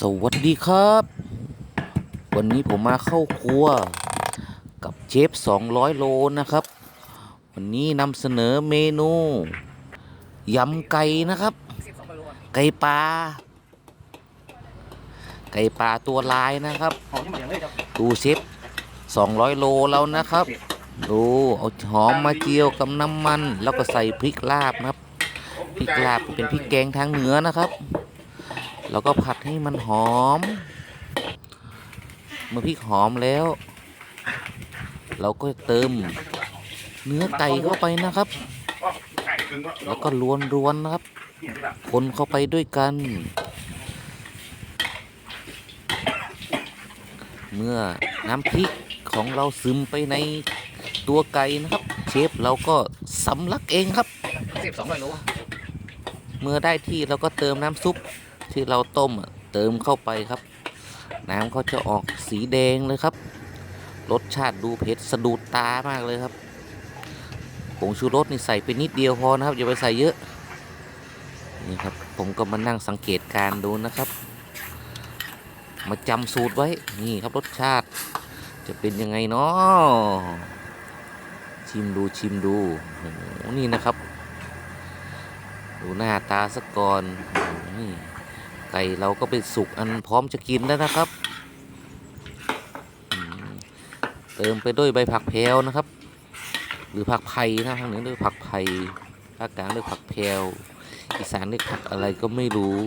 สวัสดีครับ วันนี้ผมมาเข้าครัว กับเชฟ 200 โลนะครับ วันนี้นำเสนอเมนูยำไก่นะครับ ไก่ปลาไก่ปลาตัวลายนะครับหอมที่มันยังไม่จะดูเชฟ 200 โลแล้วนะครับ ดูเอาหอมมาเจียวกับน้ำมัน แล้วก็ใส่พริกลาบนะครับพริกลาบเป็นพริกแกงทางเหนือนะครับ แล้วก็ผัดให้มันหอม เมื่อพริกหอมแล้ว เราก็เติมเนื้อไก่เข้าไปนะครับ แล้วก็ลวนๆนะครับ คนเข้าไปด้วยกัน เมื่อน้ำพริกของเราซึมไปในตัวไก่นะครับ เชฟเราก็สำลักเองครับสิบสองร้อยโลเมื่อได้ที่เราก็เติมน้ำซุป ที่เราต้มเติมเข้าไปครับ น้ำเขาจะออกสีแดงเลยครับ รสชาติดูเผ็ดสะดุดตามากเลยครับผงชูรสนี่ใส่ไปนิดเดียวพอนะครับอย่าไปใส่เยอะนี่ครับผมก็มานั่งสังเกตการณ์ดูนะครับ มาจำสูตรไว้นี่ครับรสชาติจะเป็นยังไงเนาะชิมดูชิมดูโอ้นี่นะครับ ดูหน้าตาสักก่อนนี่ ไก่เราก็เป็นสุกอันพร้อมจะกินแล้วนะครับ เติมไปด้วยใบผักแพลวนะครับ หรือผักไผ่นะทางเหนือด้วยผักไผ่ภาคกลางด้วยผักแพลวอีสานด้วยผักอะไรก็ไม่รู้